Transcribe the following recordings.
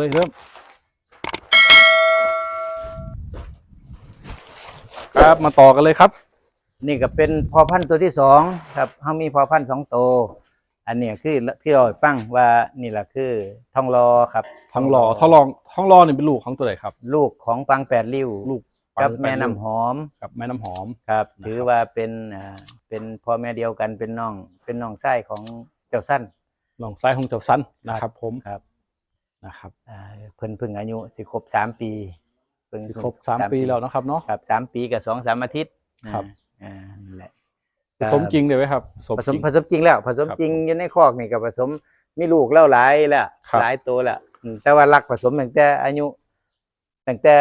เอาเลยเริ่มครับมาต่อกันเลยครับ นี่ก็เป็นพอพันธุ์ตัวที่สองครับเขามีพอพันธุ์สองตัวอันเนี้ยคือที่เราให้ฟังว่านี่แหละคือทองรอครับทองหล่อทองรองทองรอนี่เป็นลูกของตัวไหนครับ ลูกของปังแปดริ้วลูกกับปังแม่น้ำหอมกับแม่น้ำหอมครับนะครับ ถือว่าเป็นอ่าเป็นพ่อแม่เดียวกันเป็นน้องเป็นน้องไส้ของเจ้าสั้นน้องซ้ายของเจ้าสันนะครับผมครับ นะครับอ่าเพิ่นเพิ่งอายุสิครบสามปีเพิ่งสิครบสามปีแล้วเนาะครับเนาะครับสามปีกับสองสามอาทิตย์ครับอ่านั่นแหละผสมจริงเลยไหมครับผสมจริงผสมจริงแล้ว ผสมครับจริงอยู่ในคอกนี่กับผสมมีลูกแล้วหลายแล้วครับหลายตัวแล้วอืมแต่ว่ารักผสมตั้งแต่อายุตั้งแต่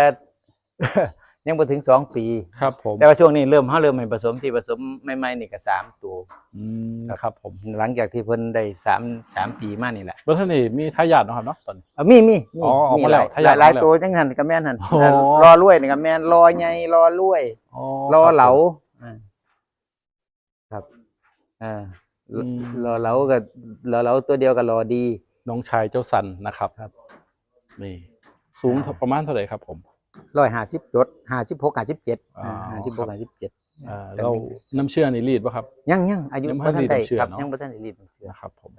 ยังบ่ถึงสองปี ครับผมแต่ว่าช่วงนี้เริ่มเฮาเริ่มให้ผสมที่ผสมใหม่ๆนี่ก็สามตัว อืมครับผมหลังจากที่เพิ่นได้สามสามปีมานี่แหละแล้วท่านนี่มีทายาทเนาะครับเนาะตอนนี้เอามีมีมีอ๋อออกมีมาหแล้ลาวยทยอยหลายออกมาแล้วตัวจังหันกับแม่นหันอ๋อ รอรวยนี่กับแม่นรอใหญ่รอรวย อ๋อรอคบเหลาผมอ่าครับอ่าอืมรอเหลากับรอเหลาตัวเดียวกับรอดี น้องชายเจ้าสันนะครับครับ นี่สูงประมาณเท่าไหร่ครับผม ร้อยห้าสิบยศห้าสิบหกห้าสิบเจ็ดอ๋อห้าสิบหครักบห้าสิบเจ็ดอ่าเราน้ำเชื่อนี่รีดป่ะครับ ยังยังอายุยังบ่บ่ทัทันนได้ได้เชื่อครับเนาะยังบ่ทันได้รีดน้ำเชื่อนะครับผม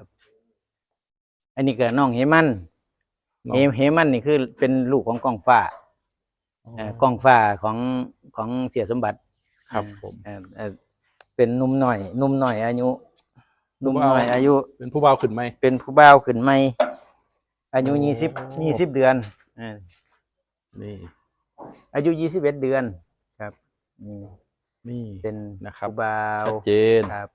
อันนี้ก็น้องเฮมันน้องเฮเฮมันนี่คือเป็นลูกของกองฟ้าเอ่อกองฟ้าของของเสียสมบัติครับผมเอ่อเอ่อเป็นหนุ่มหน่อยหนุ่มหน่อย อายุหนุ่มผู้บ่าวหน่อยอายุ เป็นผู้บ่าวขึ้นไหมเป็นผู้บ่าวขึ้นใหม่อายุโอ้ยี่สิบยี่สิบเดือนเออนี่ อายุยี่สิบเอ็ดเดือนครับอืมนี่เป็นนะครับผู้บ่าวชัดเจนครับ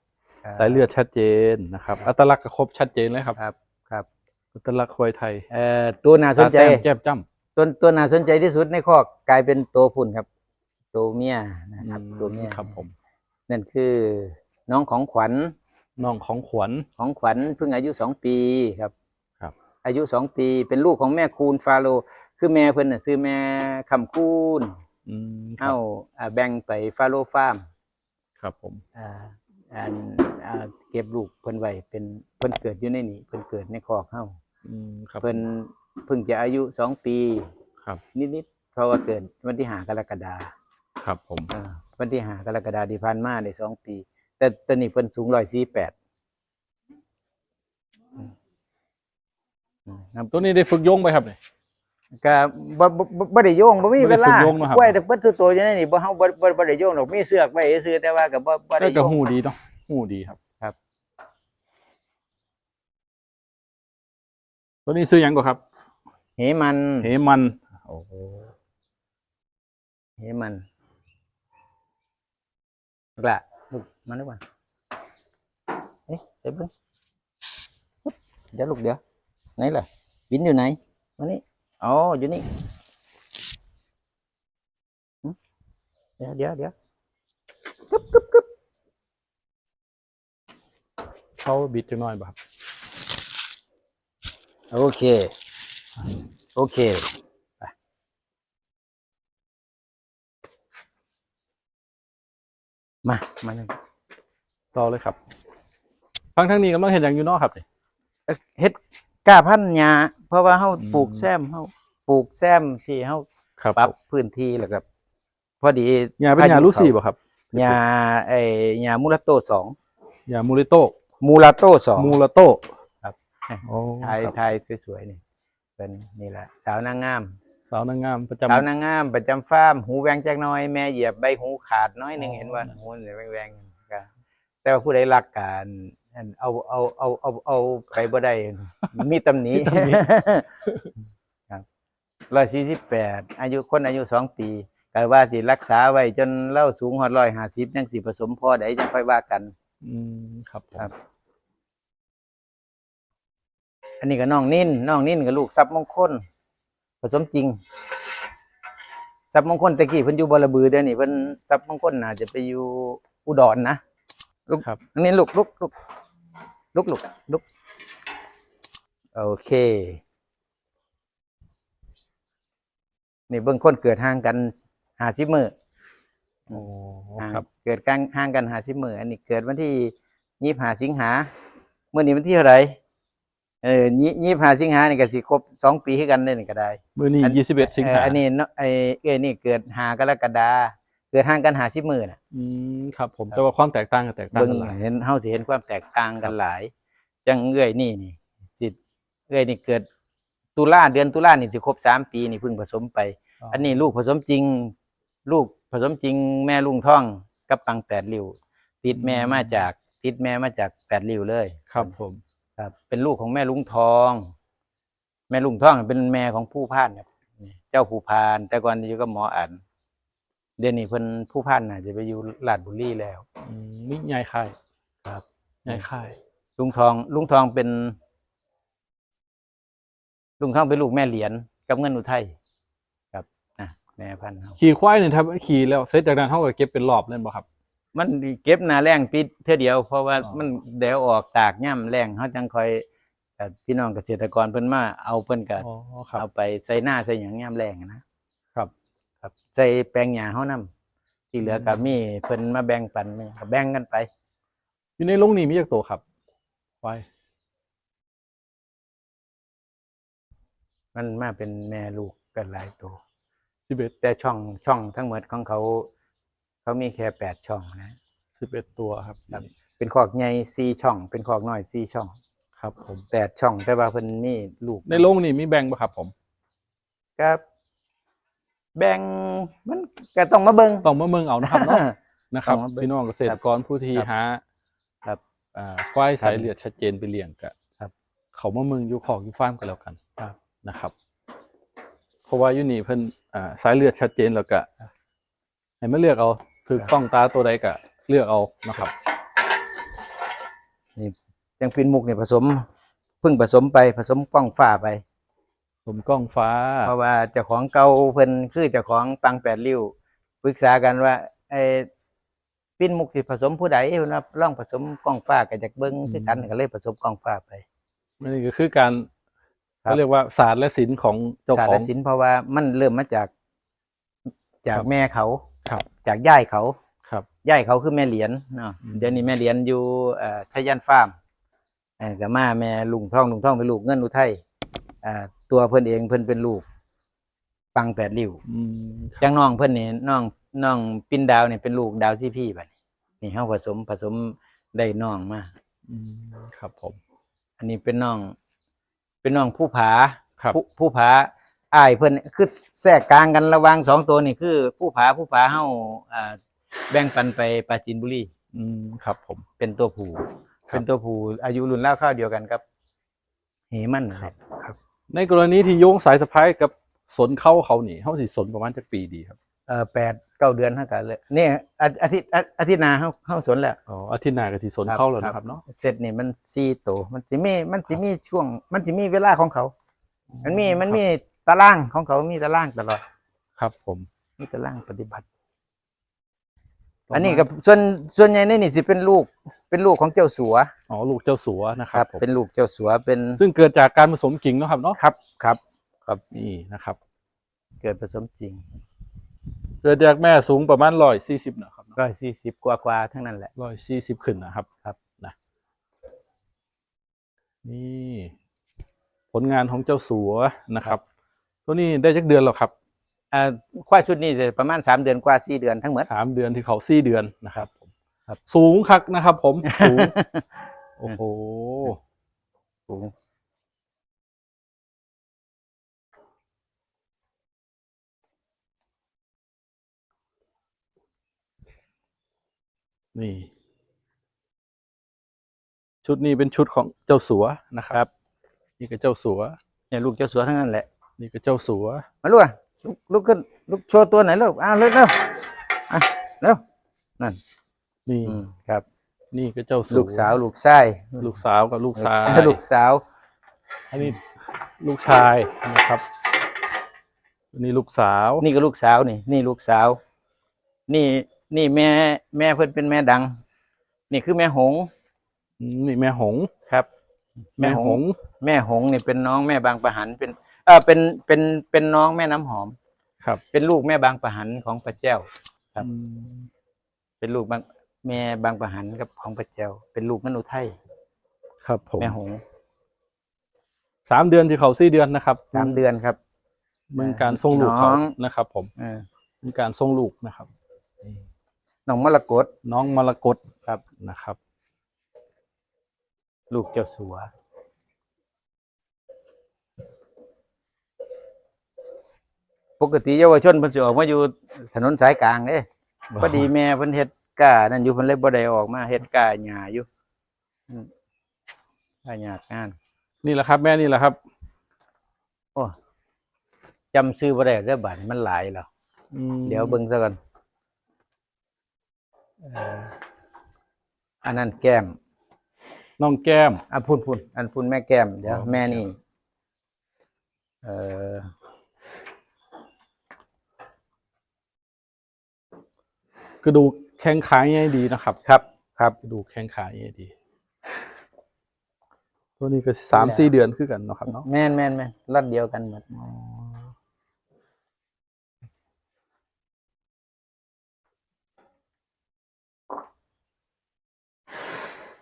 ครับสายเลือดชัดเจนนะครับ อัตลักษณ์ก็ครบชัดเจนเลยครับครับครับ อัตลักษณ์ควายไทยเอ่อตัวน่าสนใจตาแต้มแก้มจ้ตัวตัวน่าสนใจที่สุดในคอกกลายเป็นตัวพุ่นครับ ตัวเมียนะำครับอืมตัวเมียครับผมนั่นคือน้องของขวัญน้องของขวัญของขวัญเพิ่งอายุสองปีครับครับ อายุสองปี เป็นลูกของแม่คูณฟาโรห์คือแม่เพิ่นน่ะซื้อแม่คำคูณอืมครัเอ้าบอ่าแบ่งไปฟาโรห์ฟาร์มครับผม อ่าอันอ่าเก็บลูกเพิ่นไว้เป็นเพิ่นเกิดอยู่ในนี่เพิ่นเกิดในคอกเฮาอืมครับ เพิ่นเพิ่งจะอายุสองปีครับ นิดๆเพราะว่าเกิดวันที่หากรกฎา ครับผม อ่าวันที่หากรกฎาที่ผ่านมาได้สองปี แต่ตอนนี้เพิ่นสูงร้อยสี่แปด ตัวนี้ได้ฝึกโยงไปครับเนี่ยก็บ่บ่บ่บ่ได้โยงบ่มีบ่เวได้ฝึลากโยงเนาะครับกล้วยแต่เบิดทุกตัวอยู่ในนี่บ่เฮาบ่บ่บ่ได้โยงดอกมีเสือกไว้ซื่อๆแต่ว่าก็บ่บ่ได้ได้โยกับงหูดีเนาะหูดีครับ ครับ ตัวนี้ซื้อหยังก่อนครับ เหมันเหมันโอ้โหเหมันลูกละลูกมาดีกว่าเอ๊ะใส่เบิ่งปึ๊บเดี๋ยวลูกเดี๋ยว ไหนล่ะบินอยู่ไหนมานี่อ๋ออยู่นี่หึเดี๋ยวเดี๋ยวเดี๋ยวเขาบิดจังน้อยบ่ครับโอเค โอเคไปมามาหนึ่งต่อเลยครับฟังทางนี้กำลังเห็นอย่างอยู่เนอกครับนี่เอ้ยเฮ็ด กล้าพันธุ์หญ้าเพราะว่าเฮาอืมปลูกแซมเฮาปลูกแซมที่เฮาครับปรับพื้นที่แล้วก็พอดียาเป็นยาลูซี่บ่ครับหญ้าไอ้หญ้ามูราโตสองยามูริโตมูราโตสองมูราโตครับโอ้ถ่ายครับถ่ายสวยๆนี่เป็นนี่แหละ สาวนางงาม สาวนางงามประจำสาวนางงามประจำฟาร์มหูแหวงจักหน้อยแม่เหยียบใบหูขาดน้อยหนึ่งอ๋อเห็นว่าหูเนี่ยแหวงๆก็แต่ว่าผู้ใดรักการ อันเอาเอาเอาเอาเอาไปบ่ได้ มีตำหนิครับร้อยสี่สิบแปดอายุคนอายุสองปีก็ว่าสิรักษาไว้จนเล่าสูงหอดร้อยห้าสิบยังสิผสมพอได้ยังค่อยว่ากัน อืมครับผมครับ อันนี้ก็น้องนิ่นน้องนิ่นกับลูกทรัพย์มงคล ผสมจริงทรัพย์มงคลตะกี้เพิ่นอยู่บรบือเดี๋ยวนี้เพิ่นทรัพย์มงคลน่าจะไปอยู่อุดรนะลูกครับอันนี้ลูกลูกลูก ลูกลูกลูกโอเค นี่เบิ่งคนเกิดห่างกันห้าสิบมือโอ้ห่างครับ เกิดกันห่างกันห้าสิบมืออันนี้เกิดวันที่ยี่สิบห้าสิงหาเมื่อนี้วันที่เท่าไหร่เออยี่ยี่ห้าสิงหานี่ก็สิครบสองปีให้กันเลยนี่ก็ได้มื้อนี้อันยี่สิบเอ็ดสิงเอหาออันนี้เนาะไอ้เอ้ยนี่เกิดหากรกฎา เกิดห่างกันหาสิบมื่นอะ อืมครับผมแต่ว่าความแตกต่างกันแตกต่างเบิ่งกันหลาย เห็นเฮาสิเห็นความแตกต่างกันหลายจังเอ้ยนี่นี่สิเอ้ยนี่เกิดตุลาเดือนตุลานี่สิครบสามปีนี่เพิ่งผสมไปอันนี้ลูกผสมจริง ลูกผสมจริงแม่ลุงท่องกับปังแปดริ้วติดแม่มาจากติดแม่มาจากแปดริ้วเลย ครับผม ครับเป็นลูกของแม่ลุงทอง แม่ลุงทองเป็นแม่ของผู้พานครับนี่เจ้าผู้พาน แต่ก่อนอยู่กับหมออัน เดี๋ยวนี้เพิ่นผู้พานน่ะจะไปอยู่ลาดบุรีแล้วอืมนี่ยายค่ายครับ ยายค่าย ลุงทอง ลุงทองเป็น ลุงทองเป็นลูกแม่เหรียญกับเงินอุทัยครับนะแม่พันธุ์เขาขี่ควายเนี่ยถ้าขี่แล้วเสร็จจากนั้นเท่ากับเก็บเป็นรอบเล่นบ่ครับ มันเก็บหนาแรงปิดเท่อเดียว เพราะว่าอ๋อ มันเดี๋ยวออกตากย่ำแรงเขาจังคอยเอ่อพี่น้องเกษตรกรเพิ่นมาเอาเพิ่นก็อ๋อครับ เอาไปใส่หน้าใส่หยังย่ำแรงอะนะครับ ครับใส่แปลงหญ้าเฮานํที่เหลือก็มีเพิ่นมาแบ่งปันมาก็แบ่งกันไปอยู่ในโรงนี้มีจักตัวครับควายมันมาเป็นแม่ลูกกันหลายตัวสิบเอ็ดแต่ช่องช่องทั้งหมดของเขา เขามีแค่แปดช่องนะสิบเอ็ดตัวครับครับ เป็นขอกใหญ่สี่ช่อง เป็นขอกน้อยสี่ช่อง ครับ ผมแปดช่องแต่ว่าเพิ่นมีลูกในโรงนี้มีแบ่งบ่ครับผมก็ แบ่งมันก็ต้องมาเบิ่ง ต้องมาเมืองเอานะครับเนาะ นะครับต้องมาเบิ่งพี่น้องเกษตรกรผู้ที่ครับหาครับอ่าควายสายครับเลือดชัดเจนไปเลี้ยงกะครับเขามาเมืองอยู่ของอยู่ฟาร์มกันแล้วกันครับนะครับ เพราะว่าอยู่นี่เพิ่นอ่าสายเลือดชัดเจนแล้วก็ให้มาเลือกเอาคือต้องตาตัวใดก็เลือกเอานะครับ นี่ยังปินมุกเนี่ยผสมเพิ่งผสมไปผสมกล้องฟ้าไป ผมกล้องฟ้า เพราะว่าเจ้าของเก่าเพิ่นคือเจ้าของปังแปดริ้วปรึกษากันว่าไอ้ปิ้นมุกสิผสมผู้ใดเพิ่นว่าลองผสมกล้องฟ้าก็จากเบิ่งคือกันก็เลยผสมกล้องฟ้าไปนี่ก็คือการครับเขาเรียกว่าศาสตร์และศิลป์ของเจ้าศาสตขอร์งศิลป์เพราะว่ามันเริ่มมาจาก จากครับแม่เขาครับ จากย่ายเขาครับย่ายเขาคือแม่เหรียญเนาะอืมเดี๋ยวนี้แม่เหรียญอยู่เอ่อชัยยันฟาร์มเอ่อกับมาแม่ลุงท่องลุงท่องเป็นลูกเงินอุทัยอ่า ตัวเพิ่นเองเพิ่นเป็นลูกปังแปดริ้วอืมจังน้องเพิ่นนี่น้องน้องปินดาวนี่เป็นลูกดาวซีพี่บัดนี้นี่เฮาผสมผสมได้น้องมาอืมครับผม อันนี้เป็นน้อง เป็นน้องผู้ผาครับผู้ผู้ผาอ้ายเพิ่นคือแทรกกลางกันระหว่างสองตัวนี่คือ ผู้ผาผู้ผาเฮาอ่าแบ่งปันไปปราจีนบุรีอืมครับ ผม เป็นตัวผู้ครับเป็นตัวผู้อายุรุ่นราวคราวเดียวกันครับ เหมันนั่นแหละครับ ในกรณีที่โยงสายสะพายกับสนเข้าเขานี่เขาสิสนประมาณจักปีดีครับเอ่อแปดเก้าเดือนเท่ากันเลยเนี่ยอาอาทิตย์อาอาทิตย์หน้าเฮาเฮาสวนแล้วอ๋ออาทิตย์หน้าก็สิสนเข้าแล้วนะครับเนาะเสร็จนี่มันสี่ตัวมันสิมีมันสิมีช่วง มันสิมีเวลาของเขา มันมีมันมีตารางของเขามีตารางตลอด ครับผมมีตารางปฏิบัติ อันนี้กับส่วนส่วนใหญ่ในนี่สิเป็นลูก เป็นลูกของเจ้าสัวอ๋อลูกเจ้าสัวนะคครัรับบผมเป็นลูกเจ้าสัวเป็นซึ่งเกิดจากการผสมกิ่งเนาะครับเนาะครับครับครับนี่นะครับ เกิดผสมจริง เกิดจากแม่สูงประมาณร้อยสี่สิบนะครับร้อยสี่สิบกว่ากว่าทั้งนั้นแหละร้อยสี่สิบขึ้นนะครับครับนะนี่ผลงานของเจ้าสัวนะครับ ตัวนี้ได้จักเดือนแล้วครับอ่าควายชุดนี้จะประมาณสามเดือนกว่าสี่เดือนทั้งหมดสามเดือนที่เขาสี่เดือนนะครับผม ครับ สูงคักนะครับผม สูง โอ้โห สูง นี่ ชุดนี้เป็นชุดของเจ้าสัวนะคครัรับบนี่ก็เจ้าสัว เนี่ยลูกเจ้าสัวทั้งนั้นแหละ นี่ก็เจ้าสัว มาลูกอะลุกลุกขึ้นลุกโชว์ตัวไหนอยลูกอ่าเร็วเร็วอะเร็วนั่น นี่อืมครับ นี่ก็เจ้าสัวลูกสาวลูกชายลูกสาวกับลูกชายลูกสาว อันนี้ลูกชายนะครับอันนี้ลูกสาว นี่ก็ลูกสาวนี่ นี่ลูกสาว นี่นี่แม่แม่เพิ่นเป็นแม่ดัง นี่คือแม่หงส์อืมนี่แม่หงส์ครับ แม่หงส์แม่หงส์นี่เป็นน้องแม่บางประหันเป็นเออเป็นเป็นเป็นน้องแม่น้ำหอม ครับ เป็นลูกแม่บางประหันของพระเจ้าครับอืมเป็นลูกบาง แม่บางประหันกับของพระเจ้าเป็นลูกมนุษย์ไทยครับผมแม่หงส์สามเดือนที่เขาสี่เดือนนะครับสามเดือนครับเมืองการทรงลูกเขาน้องนะครับ ผมเออเมืองการทรงลูกนะครับน้องมรกตน้องมรกตครับนะครับ ลูกเจ้าสัวปกติเยาวชนเพิ่นสิออกมาอยู่ถนนสายกลางเด้พอดีแม่เพิ่นเฮ็ด ก้านั่นอยู่เพิ่นเลยบ่ได้ออกมาเฮ็ดก้าหญ้าอยู่อืมก้าหญ้างาน นี่แหละครับ แม่นี่แหละครับ โอ้จำชื่อบ่ได้เด้อบัดนี้มันหลายแล้วอืมเดี๋ยวเบิ่งซะก่อนเอ่ออันนั้นแก้มน้องแก้ม อะพุ่นพุ่นอันพุ่นแม่แก้มเดี๋ยวอ๋อ แม่นี่ เออกระดูก แข้งขาใหญ่ดีนะครับ ครับครับกระดูกแข้งขาใหญ่ดี ตัวนี้ก็สามสี่เดือนคือกันเนาะครับเนาะแม่นแม่นแม่นรัดเดียวกันหมด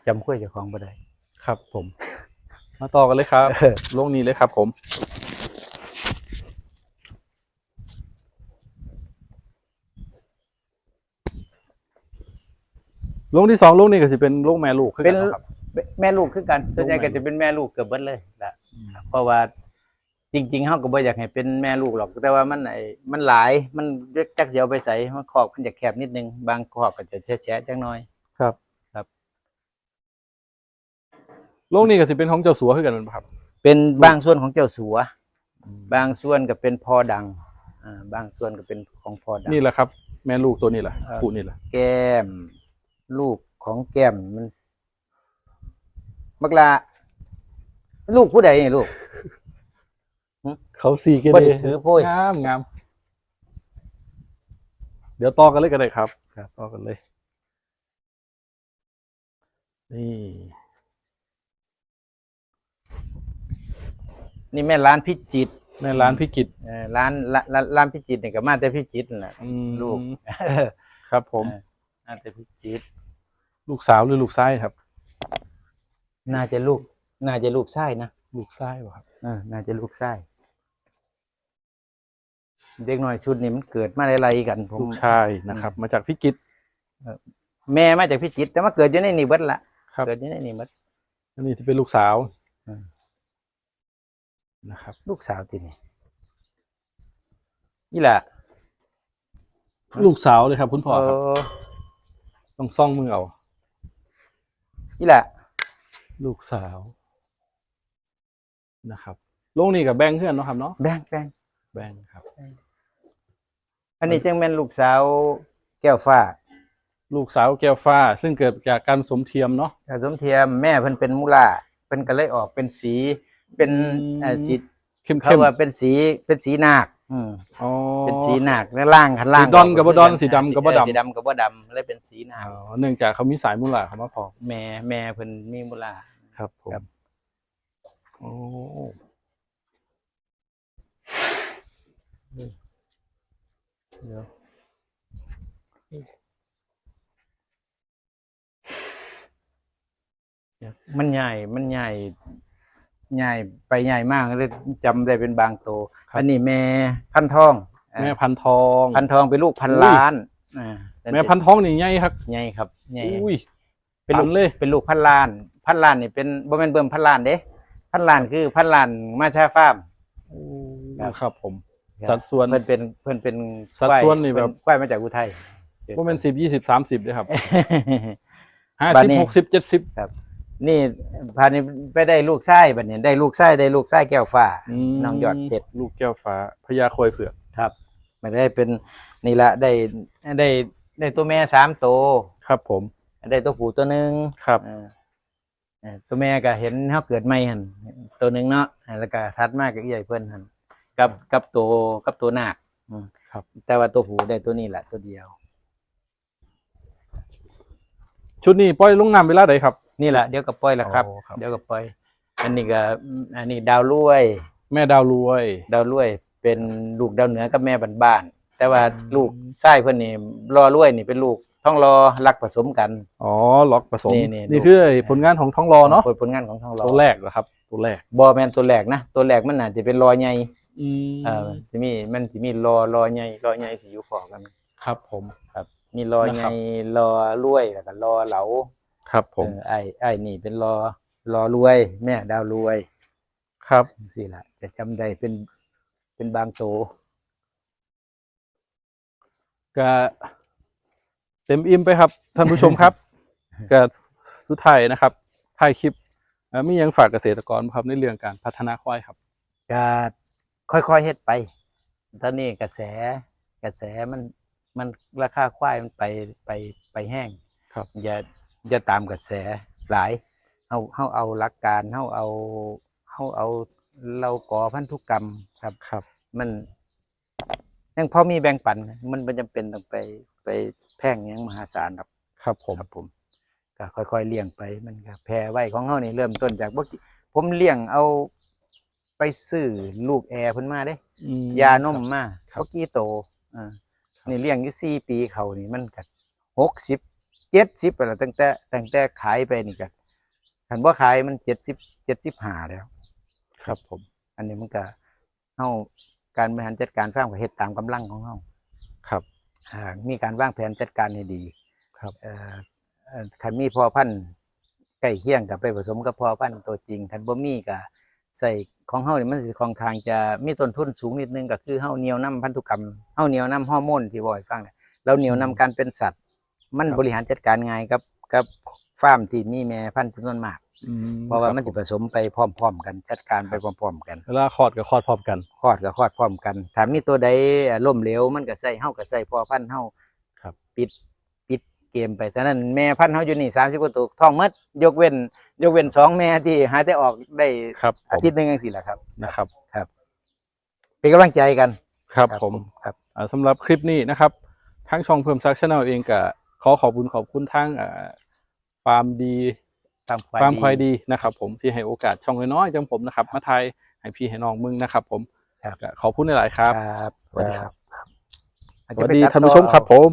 จำคุยเจ้าของบ่ได้ครับผม มาต่อกันเลยครับเออลงนี้เลยครับผม ลงที่สองลูกนี่ก็สิเป็นลูกแม่ลูกคือเป็กันนเนาะครับ แม่ลูกคือกัน ส่วนใหญ่ลูกแม่ก็จะเป็นแม่ลูกเกือบเบิดเลยล่ะเพราะว่าจริงๆเฮาก็บ่อยากให้เป็นแม่ลูกหรอก แต่ว่ามันไอ้มันหลายมันจักสิเอาไปใส่มันคอกมันจะแคบนิดนึง บางคอกก็จะแฉะๆจังน้อย ครับครับ ลูกนี่ก็สิเป็นของเจ้าสัวคือกันเป็นปะครับเป็นบางส่วนของเจ้าสัว บางส่วนก็เป็นพอดังอ่าบางส่วนก็เป็นของพอดัง นี่แหละครับ แม่ลูกตัวนี้แหละเอ่อคู่นี่แหละแก้ม ลูกของแก้มมันมักลาลูกผู้ใดนี่ลูกเขาสี่เกบ่เรได้ถือโพยงามงามเดี๋ยวต่อกันเลยก็ได้ครับครับต่อกันเลย นี่นี่แม่ร้านพิจิตรในร้านพิกิตเอ่อร้านร้านร้านร้านพิจิตรเนี่ยก็มาแต่พิจิตรนั่นแหละ อืมลูก ครับผม มาแต่พิจิตร ลูกสาวหรือลูกชายครับ น่าจะลูก น่าจะลูกชายนะลูกชายป่ะครับเออน่าจะลูกชายเด็กน้อยชุดนี้มันเกิดมาไล่ๆกันผมลูกชายนะครับ มาจากพิกิตแม่มาจากพิจิตรแต่มาเกิดอยู่ในนี่เบิดละครับ เกิดอยู่ในนี่เบิดอันนี้จะเป็นลูกสาวอืมนะครับ ลูกสาวที่นี่นี่แหละลูกสาวเลยครับ คุณพ่อเอครับอต้องซ่องมือเอา นี่แหละ ลูกสาวนะครับลูกนี่กับแบงเพื่อนเนาะครับเนาะแบ่งแบ่งแบงครับ อันนี้จังแม่นลูกสาวแก้วฟ้าลูกสาวแก้วฟ้า ซึ่งเกิดจากการสมเทียมเนาะผสมเทียมแม่เพิ่นเป็นมุลาเพิ่นก็เลยออกเป็นสีเป็นอืมเอ่อสีเข้มเขาเข้มว่าเป็นสีเป็นสีนาค อืมอ๋อเป็นสีนาคแล้วล่างข้างล่างสีดอนกับบ่ดอนสีดำกับบ่ดำ สีดำกับบ่ดำเลยเป็นสีนาคอ๋อเนื่องจากเขามีสายมูลาเขามาพอกแม่แม่เพิ่นมีมุลาครับผมครับโอ้เดี๋ยวมันใหญ่มันใหญ่ ใหญ่ไปใหญ่มากเลยจำได้เป็นบางโตวอันนี้แม่พันทองอ่าแม่พันทอง พันทองเป็นลูกพันอุ้ย ล้านอ่าแม่พันทองนี่ใหญ่ครับใหญ่ครับใหญ่อุ้ยเป็นลูกพันเลยเป็นลูกพันล้าน พันล้านนี่เป็นบ่แม่นเบิ่มพันล้านเด้พันล้านคือพันล้านมาชาฟาร์ม ครับ ครับผมสัดส่วน เพิ่นเป็นเพิ่นเป็นสัดส่วนนี่แบบเพิ่ควายมาจากอุทัย ว่าเป็นสิบยี่สิบสามสิบเลยครับ ห้าบัดสิบนี้หกสิบเจ็ดสิบ นี่พานี้ไปได้ลูกชายบัดนี้ได้ลูกชายได้ลูกชายแก้วฟ้าน้องยอดเพชรลูกแก้วฟ้าพญาคอยเผือกครับ มันได้เป็นนี่ละได้ได้ได้ตัวแม่สามตัวครับผมได้ตัวผู้ตัวหนึ่งครับ เออเออตัวแม่ก็เห็นเขาเกิดใหม่หันตัวหนึ่งเนาะแล้วก็ทัดมากกับอีใหญ่เพิ่นหันกับกับตัวกับตัวนาคอืมครับ แต่ว่าตัวผู้ได้ตัวนี้แหละตัวเดียว ชุดนี้ปล่อยลงน้ำเวลาใดครับ นี่แหละเดี๋ยวก็ปล่อยละครับอ๋อครับ เดี๋ยวก็ปล่อย อันนี้ก็อันนี้ดาวรุ่ยแม่ดาวรวย ดาวรุ่ยเป็นลูกดาวเหนือกับแม่บ้านๆแต่ว่าอืมลูกไส้เพิ่นนี่รอรุ่ยนี่เป็นลูกท้องรอรักผสมกัน อ๋อล็อกผสมนี่นี่นี่ดู คือไอ้ผลงานของท้องรอเนาะผลผลงานของท้องรอตัวแรกเหรอครับ ตัวแรกบอแมนตัวแรกนะตัวแรกมันน่าจะเป็นรอใหญ่อืมเออจะมีมันจะมีรอรอใหญ่รอใหญ่สิอยู่ขอกัน ครับผมครับมีรอนะใหครัญ่บรอรวยแล้วก็รอเหลา ครับผมเออไอ้ไอ้นี่เป็นรอรอรวย แม่ดาวรวย ครับสิล่ะจะจำได้เป็นเป็นบางโตก็เต็มอิ่มไปครับท่านผู้ชมครับก็สุดท้ายนะครับท้ายคลิปเอ่อมีหยังฝากเกษตรกรบ่ครับในเรื่องการพัฒนาควายครับก็ค่อยๆเฮ็ดไปตอนนี้กระแสกระแสมันมันราคาควายมันไปไปไปแห้งครับอย่า อย่าตามกระแสหลายเฮาเฮาเอาหลักการเฮาเอาเฮาเอาเราก่อพันธุกรรมครับครับ มันยังพอมีแบ่งปันนะมันบ่จำเป็นต้องไปไปแพงหยังมหาศาลครับครับผมครับผมก็ค่อยๆเลี้ยงไปมันก็แพร่ไว้ของเฮานี่เริ่มต้นจากบ่กี่ผมเลี้ยงเอาไปซื้อลูกแอร์เพิ่นมาเด้อืมยานมมาครับบ่กี่โตอ่านี่เลี้ยงอยู่สี่ปีเขานี่มันก็หกสิบ เจ็ดสิบไปแล้วตั้งแต่ตั้งแต่ขายไปนี่ก็คันบ่ขายมันเจ็ดสิบเจ็ดสิบห้าแล้ว ครับผม อันนี้มันก็เฮาการบริหารจัดการฟาร์มก็เฮ็ดตามกำลังของเฮาครับอ่ามีการวางแผนจัดการให้ดี ครับเอ่อเอ่อคันมีพ่อพันธุ์ใกล้เคียงกับไปผสมกับพ่อพันธุ์ตัวจริงคันบ่มีก็ใส่ของเฮานี่มันสิค่อนข้างจะมีต้นทุนสูงนิดนึงก็คือเฮาเหนียวนํพันธุกรรมเฮาเหนียวนํฮอร์โมนที่บ่ให้ฟังเนี่ยเราเหนียวนํการเป็นสัตว์ มันครับบริหารจัดการง่ายกับกับฟาร์มที่มีแม่พันธุ์จำนวนมาก อืเพราะว่ามันคสิบผสมไปพร้อม ๆ กันจัดการไปพร้อม ๆ กันเวลาคลอดก็คลอดพร้อมกัน คลอดก็คลอดพร้อมกันถ้ามีตัวใดล่มเหลวมันก็ใส่เฮาก็ใส่พ่อพันธุ์เฮาครับ ปิดปิดเกมไปฉะนั้นแม่พันธุ์เฮาอยู่นี่30กว่าตัวท้องหมดยกเว้น ยกเว้นสองแม่ที่หายใจออกได้ครับผอามทิตย์หนึงจังซี่แหละครับ นะครับ เป็นกำลังใจกันครับผม ครับ อ่าสำหรับคลิปนี้นะครับ ทั้งช่องเพิ่มซักชาแนลเองก็ ขอขอบคุณขอบคุณทั้งอ่าฟาร์มดีตามควายฟาร์มควายดีดีนะครับ ผมที่ให้โอกาสช่องน้อยๆจังผมนะครับ มาไทยให้พี่ให้น้องมึงนะครับ ผมครับก็ขอบคุณหลายๆครับครับสวัสดีครับอาจสจะวัสไปดีตัดท่านต่อผู้ชมครับเอผม